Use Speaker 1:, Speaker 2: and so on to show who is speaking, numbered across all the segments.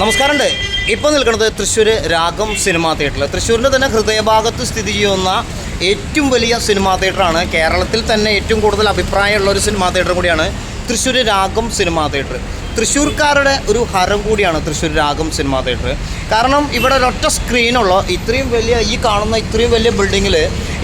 Speaker 1: നമസ്കാരമുണ്ട്. ഇപ്പോൾ നിൽക്കുന്നത് തൃശ്ശൂർ രാഗം സിനിമാ തിയേറ്ററിൽ തൃശ്ശൂരിന്റെ തന്നെ ഹൃദയഭാഗത്ത് സ്ഥിതി ചെയ്യുന്ന ഏറ്റവും വലിയ സിനിമാ തിയേറ്ററാണ്. കേരളത്തിൽ തന്നെ ഏറ്റവും കൂടുതൽ അഭിപ്രായമുള്ള ഒരു സിനിമാ തിയേറ്റർ കൂടിയാണ് തൃശ്ശൂർ രാഗം സിനിമാ തിയേറ്റർ. തൃശ്ശൂർക്കാരുടെ ഒരു ഹരം കൂടിയാണ് തൃശ്ശൂർ രാഗം സിനിമാ തിയേറ്റർ. കാരണം ഇവിടെ ഒരൊറ്റ സ്ക്രീനുള്ള ഇത്രയും വലിയ ഈ കാണുന്ന ഇത്രയും വലിയ ബിൽഡിങ്ങിൽ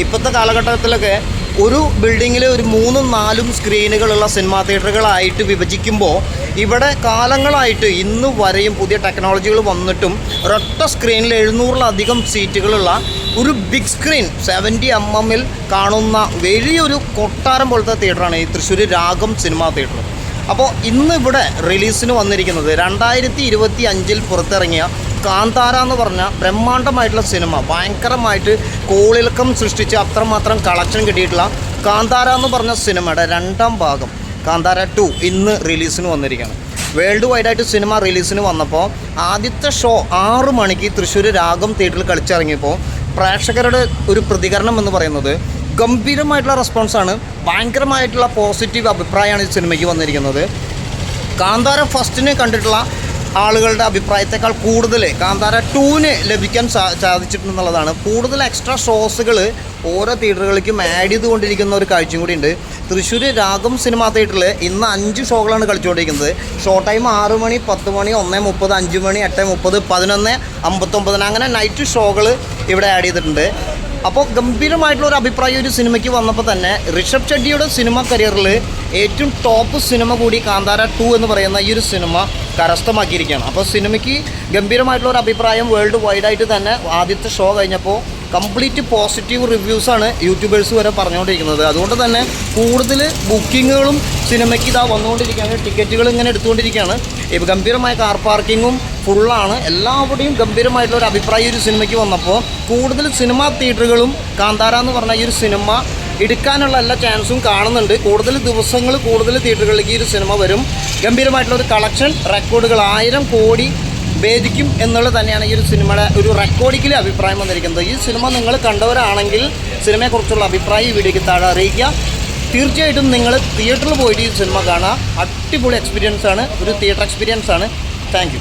Speaker 1: ഇപ്പോഴത്തെ കാലഘട്ടത്തിലൊക്കെ ഒരു ബിൽഡിങ്ങിൽ ഒരു മൂന്നും നാലും സ്ക്രീനുകളുള്ള സിനിമാ തിയേറ്ററുകളായിട്ട് വിഭജിക്കുമ്പോൾ ഇവിടെ കാലങ്ങളായിട്ട് ഇന്ന് വരെയും പുതിയ ടെക്നോളജികൾ വന്നിട്ടും ഒരൊറ്റ സ്ക്രീനിൽ എഴുന്നൂറിലധികം സീറ്റുകളുള്ള ഒരു ബിഗ് സ്ക്രീൻ സെവന്റി എം എമ്മിൽ കാണുന്ന വലിയൊരു കൊട്ടാരം പോലത്തെ തിയേറ്ററാണ് ഈ തൃശ്ശൂർ രാഗം സിനിമാ തിയേറ്റർ അപ്പോൾ ഇന്ന് ഇവിടെ റിലീസിന് വന്നിരിക്കുന്നത് രണ്ടായിരത്തി ഇരുപത്തി അഞ്ചിൽ പുറത്തിറങ്ങിയ കാന്താര എന്ന് പറഞ്ഞ ബ്രഹ്മാണ്ഡമായിട്ടുള്ള സിനിമ ഭയങ്കരമായിട്ട് കോളിളക്കം സൃഷ്ടിച്ച് അത്രമാത്രം കളക്ഷൻ കിട്ടിയിട്ടുള്ള കാന്താര എന്ന് പറഞ്ഞ സിനിമയുടെ രണ്ടാം ഭാഗം കാന്താര ടു ഇന്ന് റിലീസിന് വന്നിരിക്കുകയാണ്. വേൾഡ് വൈഡായിട്ട് സിനിമ റിലീസിന് വന്നപ്പോൾ ആദ്യത്തെ ഷോ ആറു മണിക്ക് തൃശ്ശൂർ രാഗം തിയേറ്ററിൽ കളിച്ചിറങ്ങിയപ്പോൾ പ്രേക്ഷകരുടെ ഒരു പ്രതികരണം എന്ന് പറയുന്നത് ഗംഭീരമായിട്ടുള്ള റെസ്പോൺസാണ് ഭയങ്കരമായിട്ടുള്ള പോസിറ്റീവ് അഭിപ്രായമാണ് ഈ സിനിമയ്ക്ക് വന്നിരിക്കുന്നത്. കാന്താര ഫസ്റ്റിനെ കണ്ടിട്ടുള്ള ആളുകളുടെ അഭിപ്രായത്തെക്കാൾ കൂടുതൽ കാന്താര ടൂവിന് ലഭിക്കാൻ സാധിച്ചിട്ടുണ്ടെന്നുള്ളതാണ്. കൂടുതൽ എക്സ്ട്രാ ഷോസുകൾ ഓരോ തിയേറ്ററുകളിലേക്കും ആഡ് ചെയ്തുകൊണ്ടിരിക്കുന്ന ഒരു കാഴ്ചയും കൂടി ഉണ്ട് തൃശ്ശൂർ രാഗം സിനിമാ തിയേറ്ററിൽ ഇന്ന് അഞ്ച് ഷോകളാണ് കളിച്ചുകൊണ്ടിരിക്കുന്നത്. ഷോ ടൈം ആറ് മണി പത്ത് മണി ഒന്ന് മുപ്പത് അഞ്ച് മണി എട്ട് മുപ്പത് പതിനൊന്ന് അമ്പത്തൊമ്പതിന് അങ്ങനെ നൈറ്റ് ഷോകൾ ഇവിടെ ആഡ് ചെയ്തിട്ടുണ്ട്. അപ്പോൾ ഗംഭീരമായിട്ടുള്ള ഒരു അഭിപ്രായം ഒരു സിനിമയ്ക്ക് വന്നപ്പോൾ തന്നെ ഋഷഭ് ഷെട്ടിയുടെ സിനിമ കരിയറിൽ ഏറ്റവും ടോപ്പ് സിനിമ കൂടി കാന്താര ടു എന്ന് പറയുന്ന ഈ ഒരു സിനിമ കരസ്ഥമാക്കിയിരിക്കുകയാണ്. അപ്പോൾ സിനിമയ്ക്ക് ഗംഭീരമായിട്ടുള്ള ഒരു അഭിപ്രായം വേൾഡ് വൈഡായിട്ട് തന്നെ ആദ്യത്തെ ഷോ കഴിഞ്ഞപ്പോൾ കംപ്ലീറ്റ് പോസിറ്റീവ് റിവ്യൂസാണ് യൂട്യൂബേഴ്സ് വരെ പറഞ്ഞുകൊണ്ടിരിക്കുന്നത്. അതുകൊണ്ട് തന്നെ കൂടുതൽ ബുക്കിങ്ങുകളും സിനിമയ്ക്ക് ഇതാ വന്നുകൊണ്ടിരിക്കുകയാണ്. ടിക്കറ്റുകൾ ഇങ്ങനെ എടുത്തുകൊണ്ടിരിക്കുകയാണ്. ഇപ്പോൾ ഗംഭീരമായ കാർ പാർക്കിങ്ങും ഫുള്ളാണ് എല്ലാവരുടെയും ഗംഭീരമായിട്ടുള്ള ഒരു അഭിപ്രായം ഈ ഒരു സിനിമയ്ക്ക് വന്നപ്പോൾ കൂടുതൽ സിനിമാ തിയേറ്ററുകളും കാന്താര എന്ന് പറഞ്ഞ ഈ ഒരു സിനിമ എടുക്കാനുള്ള എല്ലാ ചാൻസും കാണുന്നുണ്ട്. കൂടുതൽ ദിവസങ്ങൾ കൂടുതൽ തിയേറ്ററുകളിലേക്ക് ഈ ഒരു സിനിമ വരും. ഗംഭീരമായിട്ടുള്ള ഒരു കളക്ഷൻ റെക്കോർഡുകൾ ആയിരം കോടി ഭേദിക്കും എന്നുള്ളത് തന്നെയാണ് ഈ ഒരു സിനിമയുടെ ഒരു റെക്കോർഡിക്കലി അഭിപ്രായം വന്നിരിക്കുന്നത്. ഈ സിനിമ നിങ്ങൾ കണ്ടവരാണെങ്കിൽ സിനിമയെക്കുറിച്ചുള്ള അഭിപ്രായം ഈ വീഡിയോയ്ക്ക് താഴെ അറിയിക്കുക. തീർച്ചയായിട്ടും നിങ്ങൾ തിയേറ്ററിൽ പോയിട്ട് ഈ സിനിമ കാണുക അടിപൊളി എക്സ്പീരിയൻസ് ആണ്. ഒരു തിയേറ്റർ എക്സ്പീരിയൻസ് ആണ്. താങ്ക്